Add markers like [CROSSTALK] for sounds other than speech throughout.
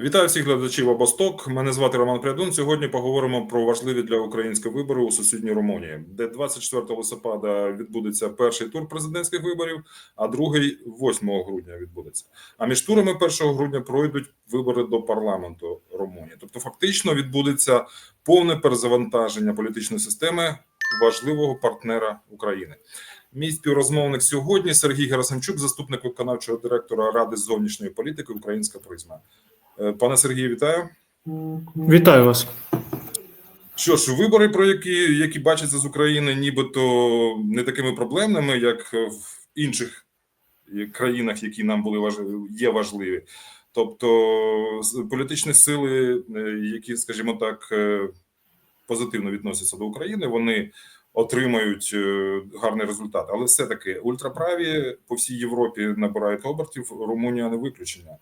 Вітаю всіх глядачів Обосток. Мене звати Роман Прядун. Сьогодні поговоримо про важливі для української вибори у сусідній Румунії, де 24 листопада відбудеться перший тур президентських виборів, а другий 8 грудня відбудеться. А між турами 1 грудня пройдуть вибори до парламенту Румунії. Тобто, фактично відбудеться повне перезавантаження політичної системи важливого партнера України. Мій співрозмовник сьогодні Сергій Герасимчук, заступник виконавчого директора Ради зовнішньої політики Українська призма. Е, Пане Сергію, вітаю. Вітаю вас. Що ж, вибори, про які, які бачаться з України, нібито не такими проблемними, як в інших країнах, які нам були важливі, є важливі. Тобто політичні сили, е, які, скажімо так, е, позитивно відносяться до України, вони отримають е, гарний результат. Але все-таки ультраправі по всій Європі набирають обертів. Румунія не виключення.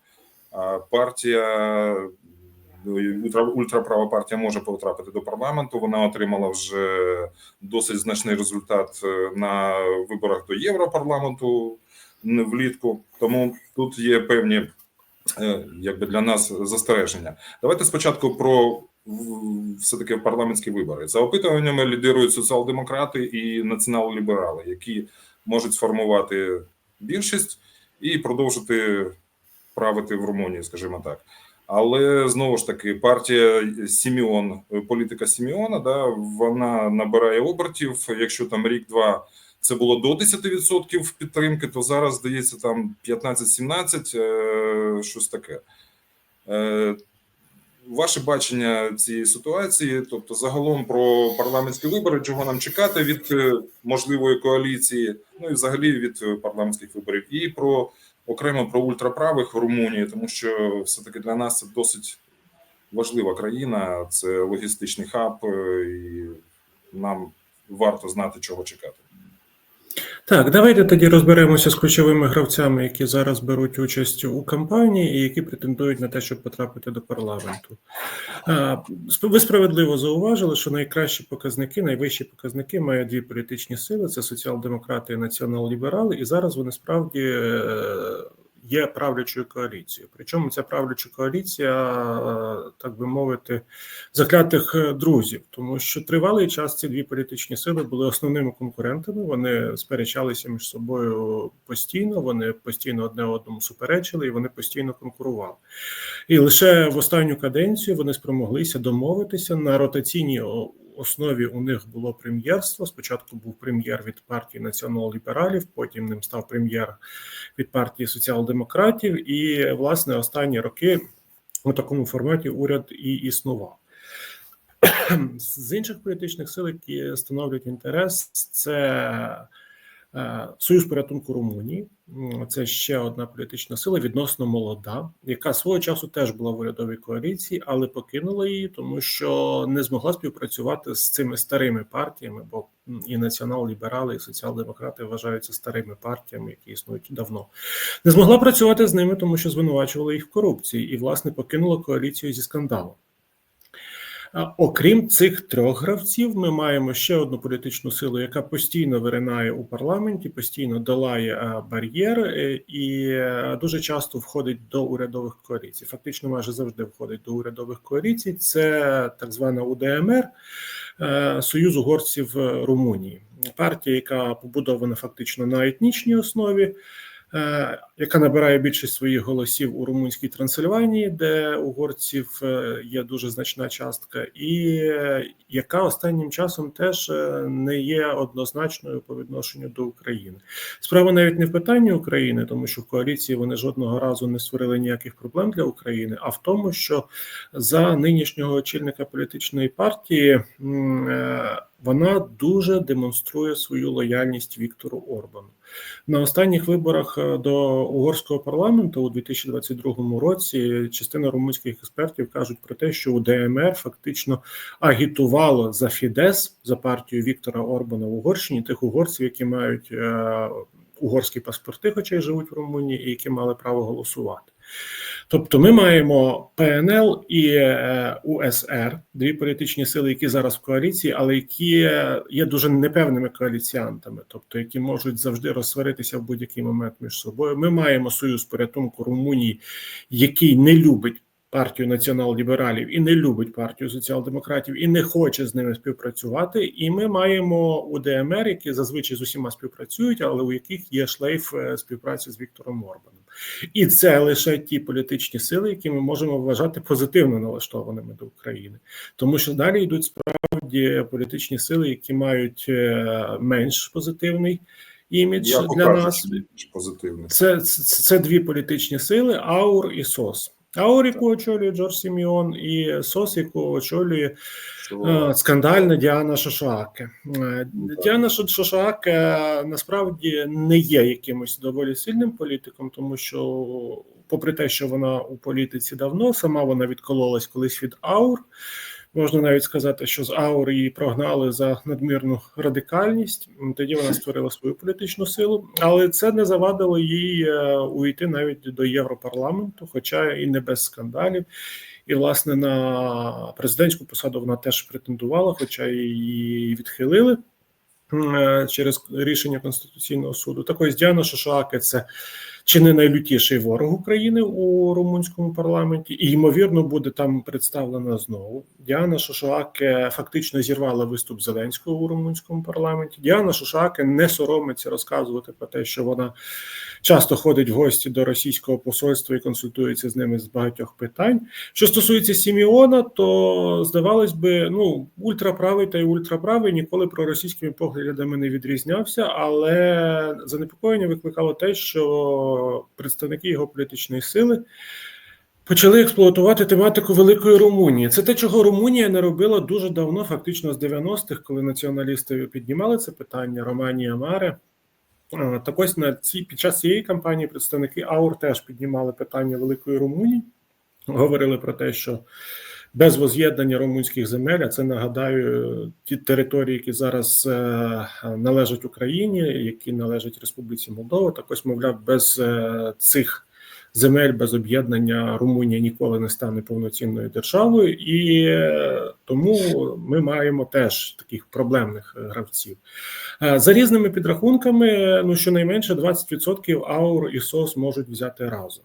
Партія ну, ультраправа партія може потрапити до парламенту. Вона отримала вже досить значний результат е, на виборах до Європарламенту влітку. Тому тут є певні е, якби для нас застереження. Давайте спочатку про все таки парламентські вибори. За опитуваннями лідирують соціал-демократи і націонал-ліберали, які можуть сформувати більшість і продовжити правити в Румунії, скажімо так. Але знову ж таки, партія Сіміон, політика Сіміона, да, вона набирає обертів. Якщо там рік-два це було до 10% підтримки, то зараз здається там 15-17, е, щось таке. Е, Ваше бачення цієї ситуації, тобто загалом про парламентські вибори, чого нам чекати від е, можливої коаліції, ну і взагалі від парламентських виборів, і про окремо про ультраправих в Румунії, тому що все таки для нас це досить важлива країна, це логістичний хаб, е, і нам варто знати, чого чекати. Так, давайте тоді розберемося з ключовими гравцями, які зараз беруть участь у кампанії і які претендують на те, щоб потрапити до парламенту. Ви справедливо зауважили, що найкращі показники, найвищі показники мають дві політичні сили: це соціал-демократи і націонал-ліберали, і зараз вони справді е, є правлячою коаліцією. Причому ця правляча коаліція, е, так би мовити, заклятих е, друзів, тому що тривалий час ці дві політичні сили були основними конкурентами. Вони сперечалися між собою постійно. Вони постійно одне одному суперечили і вони постійно конкурували. І лише в останню каденцію вони спромоглися домовитися на ротаційній основі. У них було прем'єрство. Спочатку був прем'єр від партії націонал-лібералів, потім ним став прем'єр від партії соціал-демократів. І власне останні роки у такому форматі уряд і існував. З інших політичних сил, які становлять інтерес, це Союз порятунку Румунії. Це ще одна політична сила, відносно молода, яка свого часу теж була в урядовій коаліції, але покинула її, тому що не змогла співпрацювати з цими старими партіями, бо і націонал-ліберали, і соціал-демократи вважаються старими партіями, які існують давно. Не змогла працювати з ними, тому що звинувачували їх в корупції, і власне покинула коаліцію зі скандалом. Окрім цих трьох гравців, ми маємо ще одну політичну силу, яка постійно виринає у парламенті, постійно долає бар'єр е, і е, дуже часто входить до урядових коаліцій. Фактично, майже завжди входить до урядових коаліцій. Це так звана УДМР, е, Союз угорців Румунії, партія, яка побудована фактично на етнічній основі. Е, Яка набирає більшість своїх голосів у румунській Трансильванії, де угорців е, є дуже значна частка, і е, яка останнім часом теж не є однозначною по відношенню до України. Справа навіть не в питанні України, тому що в коаліції вони жодного разу не створили ніяких проблем для України, а в тому, що за нинішнього очільника політичної партії вона дуже демонструє свою лояльність Віктору Орбану. На останніх виборах е, до угорського парламенту у 2022 році частина румунських експертів кажуть про те, що у ДМР фактично агітувало за Фідес за партію Віктора Орбана в Угорщині тих угорців, які мають е, угорські паспорти, хоча й живуть в Румунії, і які мали право голосувати. Тобто, ми маємо ПНЛ і е, УСР, дві політичні сили, які зараз в коаліції, але які є дуже непевними коаліціантами, тобто які можуть завжди розсваритися в будь-який момент між собою. Ми маємо союз порятунку Румунії, який не любить партію націонал-лібералів і не любить партію соціал-демократів і не хоче з ними співпрацювати. І ми маємо УДМР, які зазвичай з усіма співпрацюють, але у яких є шлейф е, співпраці з Віктором Орбаном. І це лише ті політичні сили, які ми можемо вважати позитивно налаштованими до України, тому що далі йдуть справді політичні сили, які мають е, менш позитивний імідж Я для нас. позитивний. Це, це, це дві політичні сили: Аур і СОС. Аур, яку очолює Джордж Сіміон, і СОС, яку очолює е, скандальна Діана Шошоаке. Діана Шо- Шошоаке насправді не є якимось доволі сильним політиком, тому що, попри те, що вона у політиці давно, сама вона відкололась колись від Аур. Можна навіть сказати, що з Аур її прогнали за надмірну радикальність. Тоді вона [LAUGHS] створила свою політичну силу, але це не завадило їй е, уйти навіть до Європарламенту, хоча і не без скандалів. І, власне, на президентську посаду вона теж претендувала, хоча її відхилили е, через рішення Конституційного суду. Так ось Діана Шошоаке – це чи не найлютіший ворог України у румунському парламенті, і ймовірно буде там представлена знову. Діана Шошоаке фактично зірвала виступ Зеленського у румунському парламенті. Діана Шошоаке не соромиться розказувати про те, що вона часто ходить в гості до російського посольства і консультується з ними з багатьох питань. Що стосується Сіміона, то здавалось би, ну ультраправий та й ультраправий ніколи проросійськими поглядами не відрізнявся, але занепокоєння викликало те, що представники його політичної сили почали експлуатувати тематику Великої Румунії. Це те, чого Румунія не робила дуже давно, фактично з 90-х, коли націоналісти піднімали це питання Романія Маре. Так ось на цій під час цієї кампанії представники АУР теж піднімали питання Великої Румунії, говорили про те, що без воз'єднання румунських земель, а це нагадаю, ті території, які зараз е, належать Україні, які належать Республіці Молдова, так ось, мовляв, без е, цих земель, без об'єднання Румунія ніколи не стане повноцінною державою, і е, тому ми маємо теж таких проблемних гравців. За різними підрахунками, ну щонайменше 20% аур і СОС можуть взяти разом.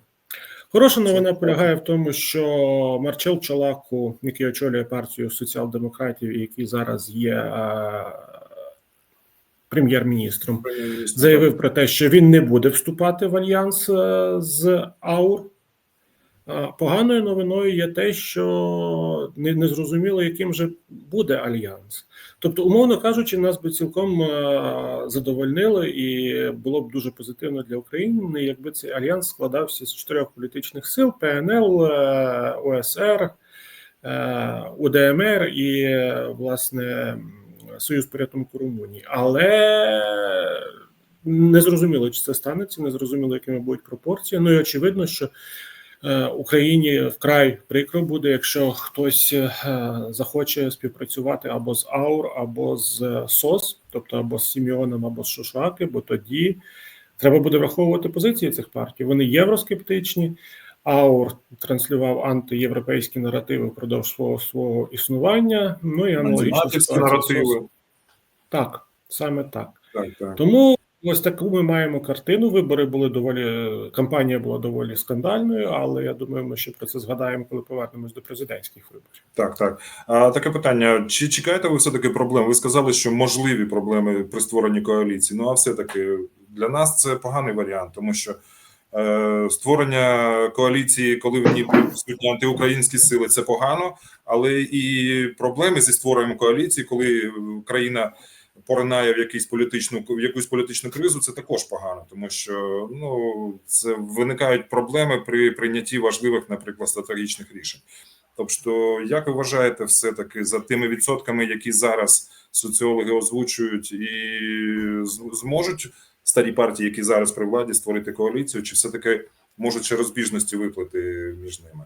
Хороша новина полягає в тому, що Марчел Чалаку, який очолює партію соціал-демократів, який зараз є е, прем'єр-міністром, заявив про те, що він не буде вступати в альянс е, з АУР. Поганою новиною є те, що не, не зрозуміло, яким же буде альянс. Тобто, умовно кажучи, нас би цілком е, задовольнило і було б дуже позитивно для України, якби цей альянс складався з чотирьох політичних сил: ПНЛ, е, ОСР, е, УДМР і, власне, Союз порятунку Румунії. Але не зрозуміло, чи це станеться, не зрозуміло, якими будуть пропорції. Ну і очевидно, що Україні вкрай прикро буде, якщо хтось е, захоче співпрацювати або з АУР, або з е, СОС, тобто або з Сіміоном, або з Шушаки, бо тоді треба буде враховувати позиції цих партій. Вони євроскептичні. АУР транслював антиєвропейські наративи впродовж свого свого існування. Ну і аналогічно наративи. Так, саме так. Так, так. Тому ось таку ми маємо картину. Вибори були доволі кампанія була доволі скандальною, але я думаю, ми ще про це згадаємо, коли повернемось до президентських виборів. Так, так. А таке питання: чи чекаєте ви все таки проблем? Ви сказали, що можливі проблеми при створенні коаліції. Ну а все таки для нас це поганий варіант, тому що е, створення коаліції, коли в ній присутні антиукраїнські сили, це погано, але і проблеми зі створенням коаліції, коли країна поринає в якусь політичну в якусь політичну кризу, це також погано, тому що ну це виникають проблеми при прийнятті важливих, наприклад, стратегічних рішень. Тобто, як ви вважаєте, все таки за тими відсотками, які зараз соціологи озвучують, і зможуть старі партії, які зараз при владі, створити коаліцію, чи все таки можуть ще розбіжності виплати між ними?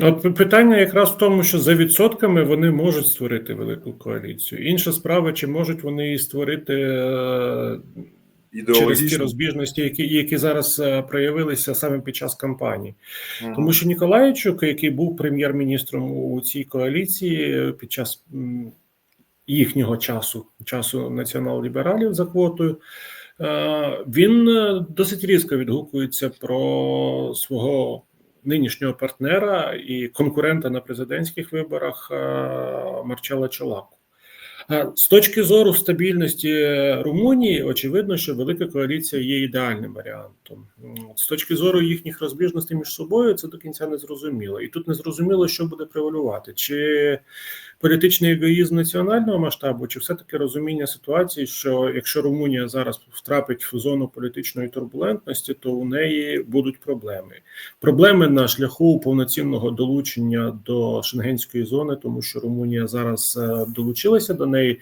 От питання якраз в тому, що за відсотками вони можуть створити велику коаліцію. Інша справа, чи можуть вони її створити е, через ті розбіжності, які, які зараз е, проявилися саме під час кампанії. Мгм. Тому що Ніколаєчук, який був прем'єр-міністром у цій коаліції під час їхнього часу, часу націонал-лібералів за квотою, е, він е, досить різко відгукується про свого нинішнього партнера і конкурента на президентських виборах е, Марчела Чолаку. З точки зору стабільності Румунії, очевидно, що велика коаліція є ідеальним варіантом. М, З точки зору їхніх розбіжностей між собою, це до кінця не зрозуміло. І тут не зрозуміло, що буде превалювати: чи політичний егоїзм національного масштабу, чи все-таки розуміння ситуації, що якщо Румунія зараз втрапить в зону політичної турбулентності, то у неї будуть проблеми. Проблеми на шляху повноцінного долучення до шенгенської зони, тому що Румунія зараз е, долучилася до неї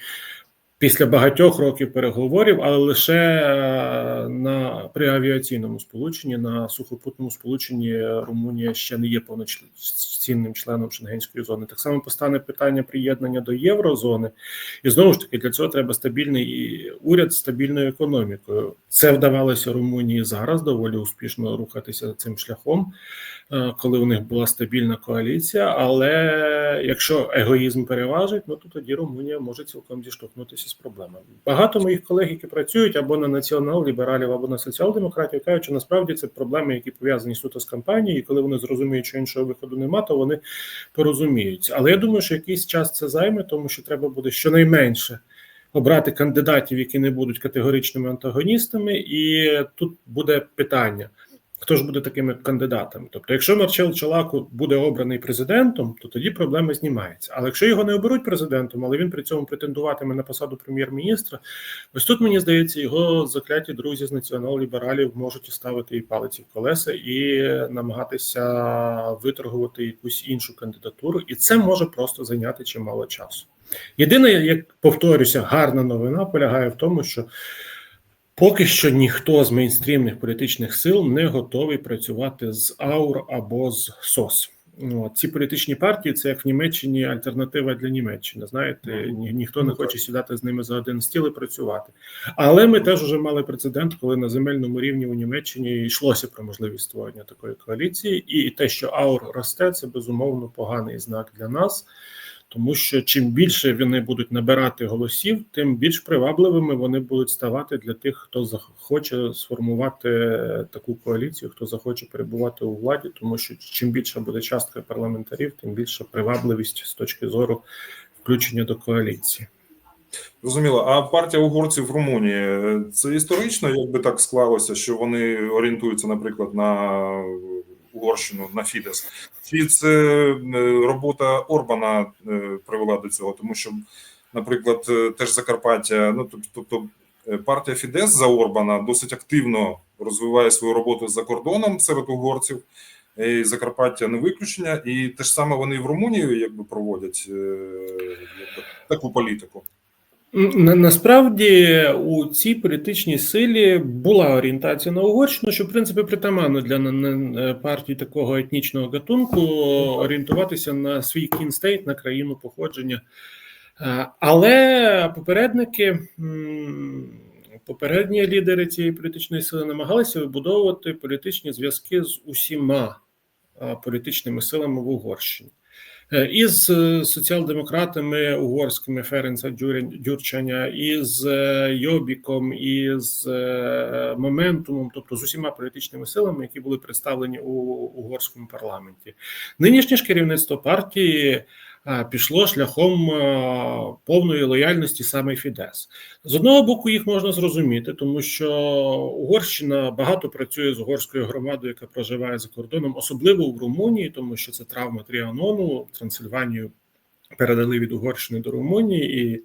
після багатьох років переговорів, але лише е, на при авіаційному сполученні на сухопутному сполученні Румунія ще не є повноцінним членом шенгенської зони. Так само постане питання приєднання до єврозони, і знову ж таки для цього треба стабільний уряд з стабільною економікою. Це вдавалося Румунії зараз доволі успішно рухатися цим шляхом, е, коли у них була стабільна коаліція. Але якщо егоїзм переважить, ну то тоді Румунія може цілком зіштовхнутися з проблемами. Багато моїх колег, які працюють або на націонал-лібералів, або на соціал-демократів, кажуть, що насправді це проблеми, які пов'язані суто з кампанією. і Коли вони зрозуміють, що іншого виходу нема, то вони порозуміються. Але я думаю, що якийсь час це займе, тому що треба буде щонайменше обрати кандидатів, які не будуть категоричними антагоністами, і тут буде питання. Хто ж буде такими кандидатами? Тобто, якщо Марчел Чалаку буде обраний президентом, то тоді проблема знімається. Але якщо його не оберуть президентом, але він при цьому претендуватиме на посаду прем'єр-міністра, ось тут мені здається, його закляті друзі з націонал-лібералів можуть ставити і палиці в колеса і намагатися виторгувати якусь іншу кандидатуру, і це може просто зайняти чимало часу. Єдине, як повторюся, гарна новина полягає в тому, що поки що ніхто з мейнстрімних політичних сил не готовий працювати з АУР або з СОС. Ну, ці політичні партії це як в Німеччині альтернатива для Німеччини. Знаєте, ні, ніхто не хоче сідати з ними за один стіл і працювати. Але ми теж вже мали прецедент, коли на земельному рівні у Німеччині йшлося про можливість створення такої коаліції, і те, що АУР росте, це безумовно поганий знак для нас. Тому що чим більше вони будуть набирати голосів, тим більш привабливими вони будуть ставати для тих, хто захоче сформувати таку коаліцію, хто захоче перебувати у владі, тому що чим більша буде частка парламентарів, тим більша привабливість з точки зору включення до коаліції. Зрозуміло. А партія угорців в Румунії це історично, якби так склалося, що вони орієнтуються, наприклад, на Угорщину на Фідес, чи це робота Орбана привела до цього, тому що, наприклад, теж Закарпаття, ну тобто партія Фідес за Орбана досить активно розвиває свою роботу за кордоном серед угорців. І Закарпаття не виключення, і те ж саме вони в Румунії якби проводять якби, таку політику. На, насправді у цій політичній силі була орієнтація на Угорщину, що в принципі притаманно для на, партій такого етнічного гатунку орієнтуватися на свій кінстейт, на країну походження. Але попередники, попередні лідери цієї політичної сили намагалися вибудовувати політичні зв'язки з усіма політичними силами в Угорщині. Із соціал-демократами угорськими Ференца Дюрчаня, із Йобіком, із Моментумом, тобто з усіма політичними силами, які були представлені у угорському парламенті. Нинішнє ж керівництво партії пішло шляхом повної лояльності саме Фідес. З одного боку, їх можна зрозуміти, тому що Угорщина багато працює з угорською громадою, яка проживає за кордоном, особливо в Румунії, тому що це травма Тріанону, Трансильванію передали від Угорщини до Румунії, і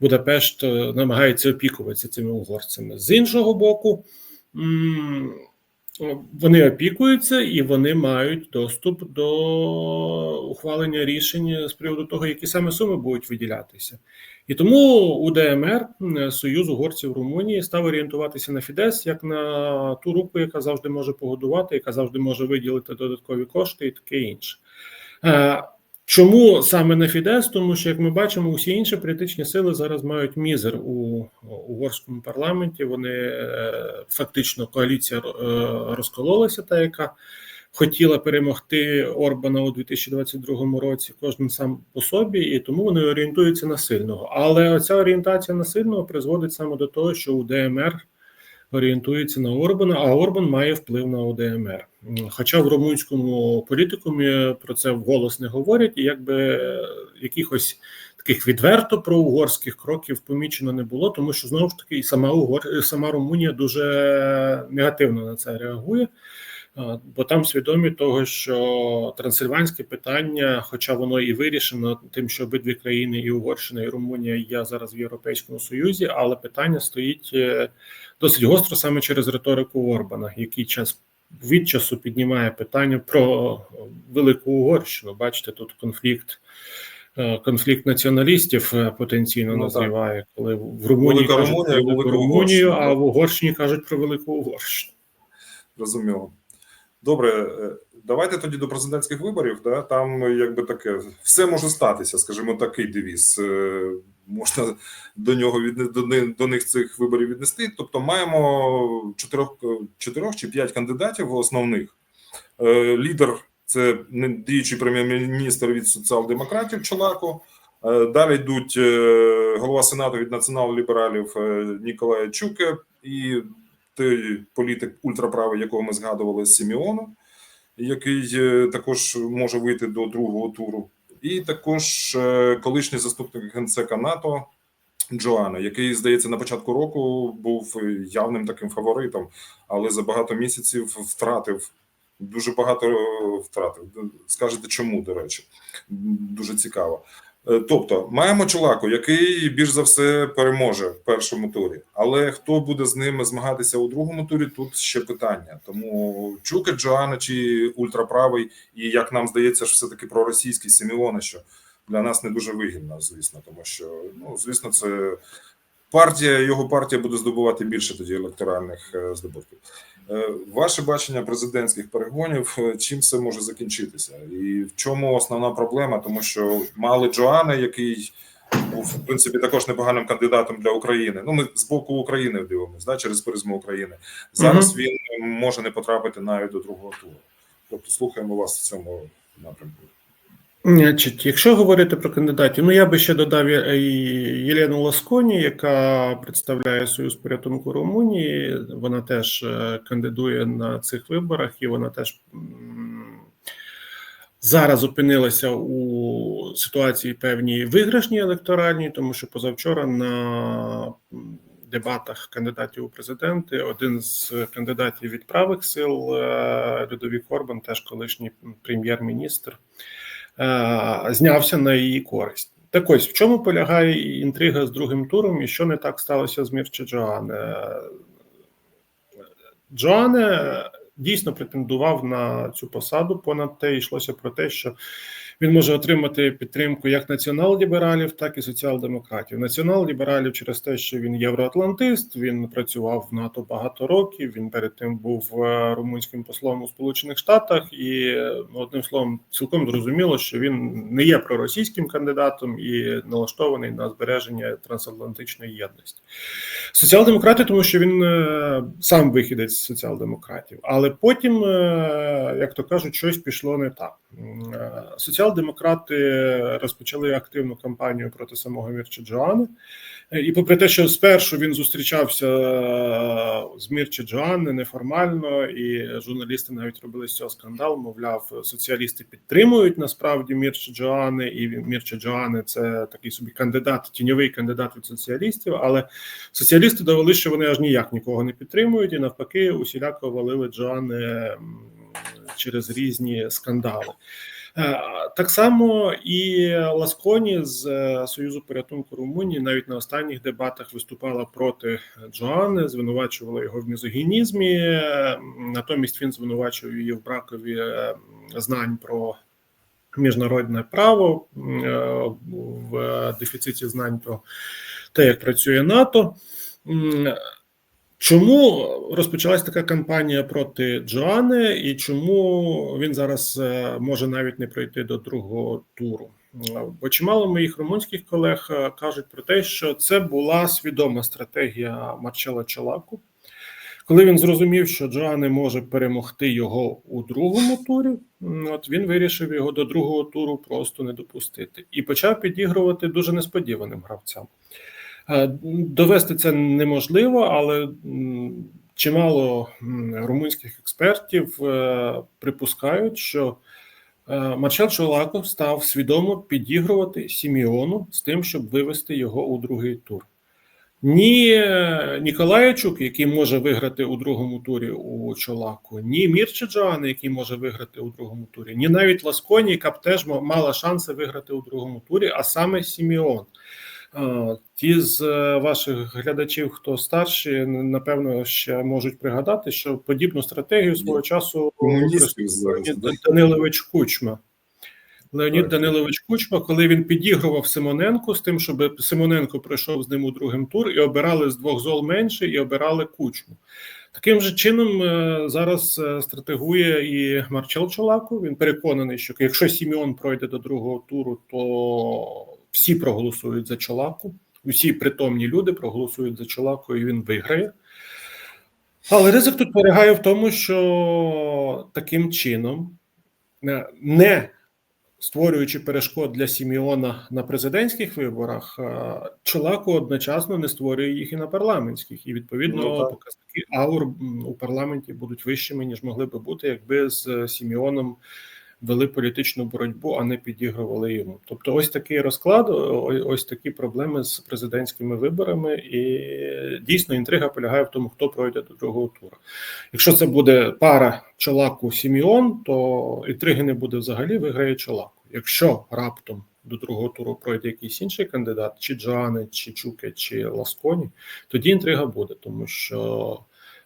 Будапешт намагається опікуватися цими угорцями. З іншого боку, вони опікуються і вони мають доступ до ухвалення рішень з приводу того, які саме суми будуть виділятися. І тому УДМР, Союз угорців Румунії, став орієнтуватися на Фідес як на ту руку, яка завжди може погодувати, яка завжди може виділити додаткові кошти і таке інше. Чому саме на Фідес? Тому що, як ми бачимо, усі інші політичні сили зараз мають мізер у угорському парламенті. Вони фактично коаліція розкололася, та яка хотіла перемогти Орбана у 2022 році. Кожен сам по собі, і тому вони орієнтуються на сильного. Але оця орієнтація на сильного призводить саме до того, що у ДМР орієнтується на Орбана, а Орбан має вплив на ОДМР. Хоча в румунському політикумі про це вголос не говорять, і якби якихось таких відверто проугорських кроків помічено не було, тому що знову ж таки і сама Угор, сама Румунія дуже негативно на це реагує. А, Бо там свідомі того, що трансильванське питання, хоча воно і вирішено тим, що обидві країни, і Угорщина, і Румунія є зараз в Європейському Союзі, але питання стоїть е, досить гостро саме через риторику Орбана, який час від часу піднімає питання про велику Угорщину. Бачите, тут конфлікт. е, Конфлікт націоналістів е, потенційно Ну, так. коли в Румунії Велика кажуть Румунія, про велику Румунію, а в Угорщині кажуть про велику Угорщину. Зрозуміло. Добре, е, давайте тоді до президентських виборів. Да? Там якби таке все може статися, скажімо, такий девіз. Е, Можна до нього відне до, них цих виборів віднести. Тобто, маємо чотирьох е, чотирьох чи п'ять кандидатів основних. Лідер це діючий прем'єр-міністр від соціал-демократів Чолако. Далі йдуть голова сенату від націонал-лібералів Ніколая Чуке і той політик ультраправий, якого ми згадували Сіміону, який е, також може вийти до другого туру, і також е, колишній заступник генсека НАТО Джоана, який, здається, на початку року був явним таким фаворитом, але за багато місяців втратив. Дуже багато е, втратив. Скажете, чому, до речі, дуже цікаво. Е, Тобто, маємо Чолаку, який більш за все переможе в першому турі. Але хто буде з ними змагатися у другому турі? Тут ще питання. Тому Чуке Джоана чи ультраправий, і як нам здається, ж все таки проросійський Сіміони, що для нас не дуже вигідно, звісно, тому що ну звісно, це партія, його партія буде здобувати більше тоді електоральних е, здобутків. Е, Ваше бачення президентських перегонів, е, чим це може закінчитися, і в чому основна проблема? Тому що мали Джоана, який був в принципі також непоганим кандидатом для України. Ну, ми з боку України дивимося, да, через призму України. Зараз він може не потрапити навіть до другого туру. Тобто, слухаємо вас в цьому напрямку. Значить, якщо говорити про кандидатів, ну я би ще додав е, Єлену Ласконі, яка представляє Союз порятунку Румунії. Вона теж е, кандидує на цих виборах, і вона теж зараз опинилася у ситуації певній виграшній електоральній, тому що позавчора на дебатах кандидатів у президенти один з кандидатів від правих сил е, Людовік Орбан, теж колишній прем'єр-міністр знявся на її користь. Так ось в чому полягає інтрига з другим туром, і що не так сталося з Мірче Джоане? Джоане дійсно претендував на цю посаду. Понад те йшлося про те, що він може отримати підтримку як націонал-лібералів, так і соціал-демократів. Націонал-лібералів через те, що він євроатлантист, він працював в НАТО багато років. Він перед тим був е, румунським послом у Сполучених Штатах, і е, одним словом, цілком зрозуміло, що він не є проросійським кандидатом і налаштований на збереження трансатлантичної єдності. Соціал-демократи, тому що він е, сам вихідець соціал-демократів, але потім, як то кажуть, щось пішло не так. Е, Соціал-демократи розпочали активну кампанію проти самого Мірча Джоани. Е, І попри те, що спершу він зустрічався е, з Мірча Джоани неформально, і журналісти навіть робили з цього скандал. Мовляв, соціалісти підтримують насправді Мірча Джоани, і Мірча Джоани це такий собі кандидат, тіньовий кандидат від соціалістів. Але соціалісти довели, що вони аж ніяк нікого не підтримують, і навпаки, усіляко валили Джоани м, через різні скандали. Е, Так само і Ласконі з е, Союзу порятунку Румунії навіть на останніх дебатах виступала проти Джоани, звинувачувала його в мізогінізмі. е, Натомість він звинувачував її в бракові знань про міжнародне право, в дефіциті знань про те, як працює НАТО. Чому розпочалась така кампанія проти Джоани, і чому він зараз е, може навіть не пройти до другого туру? Бо чимало моїх румунських колег е, кажуть про те, що це була свідома стратегія Марчела Чалаку, коли він зрозумів, що Джоани може перемогти його у другому турі. От він вирішив його до другого туру просто не допустити і почав підігрувати дуже несподіваним гравцям. Е, Довести це неможливо, але чимало румунських експертів е, припускають, що е, Маршал Чолаков став свідомо підігрувати Сіміону з тим, щоб вивести його у другий тур. Ні Ніколаєчук, який може виграти у другому турі у Чолаку, ні Мірчеджоан, який може виграти у другому турі, ні навіть Ласконі, яка б теж мала шанси виграти у другому турі, а саме Сіміон. Е, Ті з е, ваших глядачів, хто старші, напевно, ще можуть пригадати, що подібну стратегію свого часу Леонід? Данилович Кучма. Леонід Данилович Кучма, коли він підігрував Симоненку з тим, щоб Симоненко пройшов з ним у другим тур, і обирали з двох зол менше, і обирали Кучму. Таким же чином е, зараз стратегує і Марчел Чолаку. Він переконаний, що якщо Сіміон пройде до другого туру, то всі проголосують за Чолаку. Усі притомні люди проголосують за Чолаку, і він виграє. Але ризик тут полягає в тому, що таким чином, е, не створюючи перешкод для Сіміона на президентських виборах, е, Чолаку одночасно не створює їх і на парламентських. І відповідно Ну, показники аур у парламенті будуть вищими, ніж могли би бути, якби з е, Сіміоном вели політичну боротьбу, а не підігрували йому. Тобто, ось такий розклад, ось такі проблеми з президентськими виборами, і дійсно інтрига полягає в тому, хто пройде до другого туру. Якщо це буде пара Чолаку Сіміон, то інтриги не буде взагалі, виграє Чолаку. Якщо раптом до другого туру пройде якийсь інший кандидат, чи Джоане, чи Чуке, чи Ласконі, тоді інтрига буде, тому що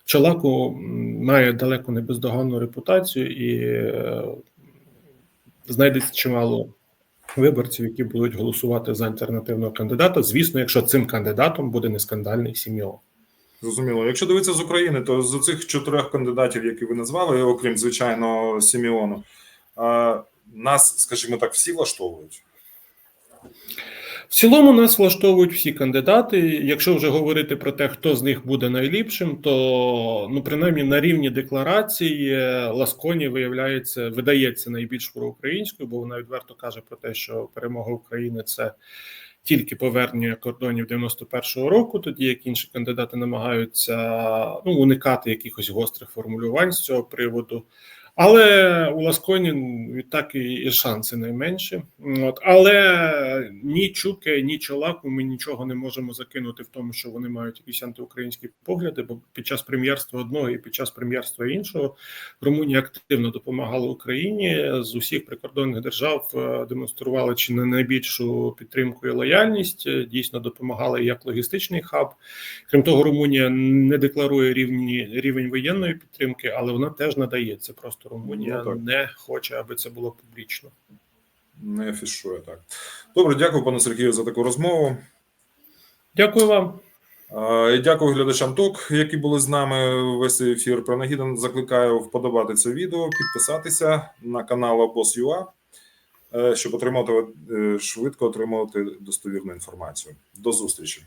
Чолаку м, має далеко не бездоганну репутацію і е, знайдеться чимало виборців, які будуть голосувати за альтернативного кандидата. Звісно, якщо цим кандидатом буде не скандальний Сіміон. Зрозуміло. Якщо дивитися з України, то з цих чотирьох кандидатів, які ви назвали, окрім звичайно Сіміону, нас, скажімо так, всі влаштовують. В цілому нас влаштовують всі кандидати. Якщо вже говорити про те, хто з них буде найліпшим, то ну принаймні на рівні декларації Ласконі виявляється, видається найбільш проукраїнською, бо вона відверто каже про те, що перемога України це тільки повернення кордонів 91-го року, тоді як інші кандидати намагаються ну, уникати якихось гострих формулювань з цього приводу. Але у Ласконі відтак і, і шанси найменші. От але ні Чуке, ні Чолаку ми нічого не можемо закинути в тому, що вони мають якісь антиукраїнські погляди. Бо під час прем'єрства одного і під час прем'єрства іншого Румунія активно допомагала Україні з усіх прикордонних держав. е, Демонстрували чи не найбільшу підтримку і лояльність. е, Дійсно допомагала як логістичний хаб. Крім того, Румунія не декларує рівні рівень воєнної підтримки, але вона теж надає це. Просто Румунія Ну, не хоче, аби це було публічно. Не афішує так. Добре, дякую, пане Сергію, за таку розмову. Дякую вам. І дякую глядачам ТОК, які були з нами весь цей ефір. Принагідно закликаю вподобати це відео, підписатися на канал Обоз.ua, е, щоб отримати е, швидко отримувати достовірну інформацію. До зустрічі.